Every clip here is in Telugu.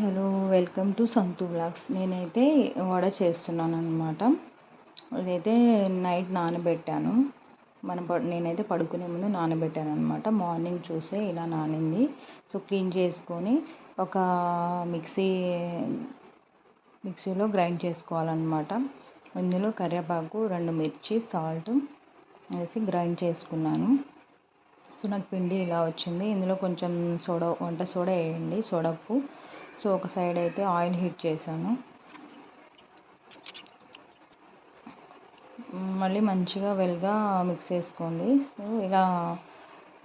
Hello welcome to Santhu blogs నేనైతే వడ చేస్తున్నాను అనమాట ఇదైతే నైట్ నానబెట్టాను. మన నేనైతే పడుకునే ముందు నానబెట్టాను అనమాట మార్నింగ్ చూస్తే ఇలా నానింది. సో క్లీన్ చేసుకొని ఒక మిక్సీ మిక్సీలో గ్రైండ్ చేసుకోవాలన్నమాట. ఇందులో కరివేపాకు రెండు మిర్చి సాల్ట్ వేసి గ్రైండ్ చేసుకున్నాను. సో నాకు పిండి ఇలా వచ్చింది. ఇందులో కొంచెం సోడా వంట సోడా వేయండి. సోడాపు సో ఒక సైడ్ అయితే ఆయిల్ హీట్ చేశాను. మళ్ళీ మంచిగా వెల్గా మిక్స్ చేసుకోండి. సో ఇలా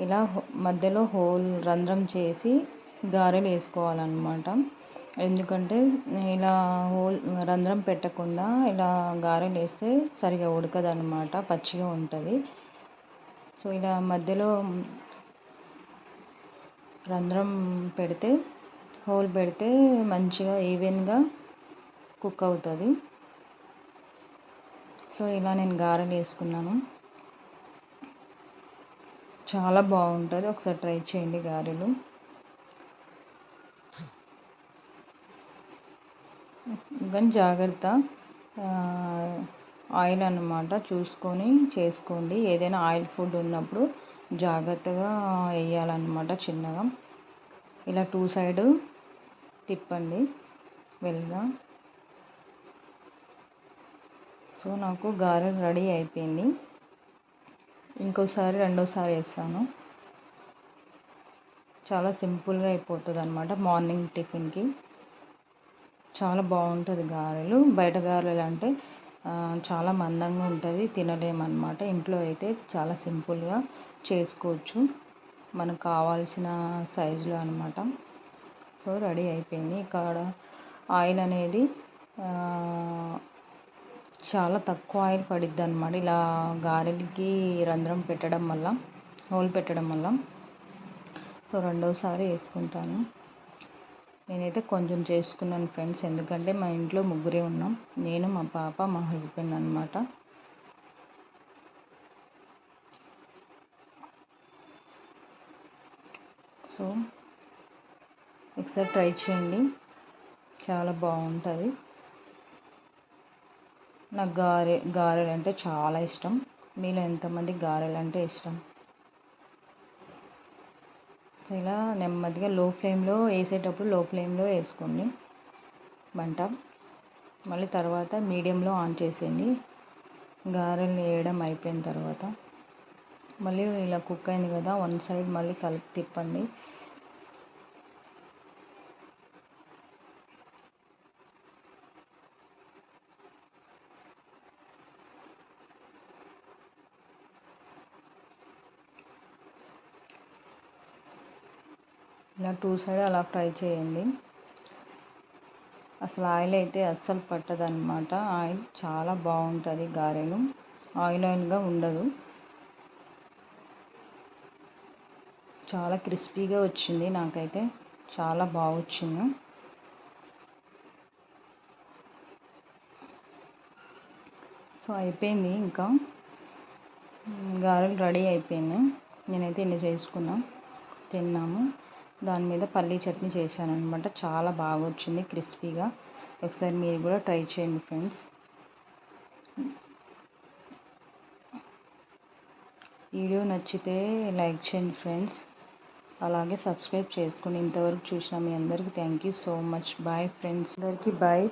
ఇలా మధ్యలో హోల్ రంధ్రం చేసి గారెలు వేసుకోవాలన్నమాట. ఎందుకంటే ఇలా హోల్ రంధ్రం పెట్టకుండా ఇలా గారెలు వేస్తే సరిగా ఉడకదనమాట పచ్చిగా ఉంటుంది. సో ఇలా మధ్యలో రంధ్రం పెడితే హోల్ పెడితే మంచిగా ఈవెన్గా కుక్ అవుతుంది. సో ఇలా నేను గారెలు వేసుకున్నాను. చాలా బాగుంటుంది. ఒకసారి ట్రై చేయండి గారెలు. కానీ జాగ్రత్త ఆయిల్ అన్నమాట చూసుకొని చేసుకోండి. ఏదైనా ఆయిల్ ఫుడ్ ఉన్నప్పుడు జాగ్రత్తగా వేయాలన్నమాట చిన్నగా. ఇలా టూ సైడ్ తిప్పండి. వెల్గా సో నాకు గారెలు రెడీ అయిపోయింది. ఇంకోసారి రెండోసారి వేస్తాను. చాలా సింపుల్గా అయిపోతుంది అనమాట మార్నింగ్ టిఫిన్కి. చాలా బాగుంటుంది గారెలు. బయట గారెలు అంటే చాలా మందంగా ఉంటుంది తినలేమన్నమాట. ఇంట్లో అయితే చాలా సింపుల్గా చేసుకోవచ్చు. మనకు కావాల్సిన సైజులో అనమాట సో రెడీ అయిపోయింది. ఇక్కడ ఆయిల్ అనేది చాలా తక్కువ ఆయిల్ పడిద్ది అనమాట ఇలా గారెలకి రంధ్రం పెట్టడం వల్ల హోల్ పెట్టడం వల్ల. సో రెండోసారి వేసుకుంటాను. నేనైతే కొంచెం చేసుకున్నాను ఫ్రెండ్స్. ఎందుకంటే మా ఇంట్లో ముగ్గురే ఉన్నాం. నేను మా పాప మా హస్బెండ్ అనమాట సో ఒకసారి ట్రై చేయండి. చాలా బాగుంటుంది. నాకు గారె గారెలు అంటే చాలా ఇష్టం. మీలో ఎంతమంది గారెలు అంటే ఇష్టం? సో ఇలా నెమ్మదిగా లో ఫ్లేమ్లో వేసేటప్పుడు లో ఫ్లేమ్లో వేసుకోండి. మంట మళ్ళీ తర్వాత మీడియంలో ఆన్ చేసేయండి. గారెలు వేయడం అయిపోయిన తర్వాత. మళ్ళీ ఇలా కుక్ అయింది కదా వన్ సైడ్ మళ్ళీ కలిపి తిప్పండి. ఇలా టూ సైడ్ అలా ఫ్రై చేయండి. అసలు ఆయిల్ అయితే అస్సలు పట్టదనమాట ఆయిల్ చాలా బాగుంటుంది గారెలు. ఆయిల్ ఆయిల్గా ఉండదు. చాలా క్రిస్పీగా వచ్చింది నాకైతే. చాలా బాగా వచ్చింది. సో అయిపోయింది ఇంకా. గారెలు రెడీ అయిపోయింది నేనైతే ఇన్ని చేసుకున్నా. తిన్నాము. దాని మీద పల్లీ చట్నీ చేశాను అనమాట చాలా బాగా వచ్చింది క్రిస్పీగా. ఒకసారి మీరు కూడా ట్రై చేయండి ఫ్రెండ్స్. వీడియో నచ్చితే లైక్ చేయండి ఫ్రెండ్స్. అలాగే సబ్స్క్రైబ్ చేసుకోండి ఇంతవరకు చూసిన మీ అందరికీ thank you so much. Bye friends. అందరికీ బాయ్.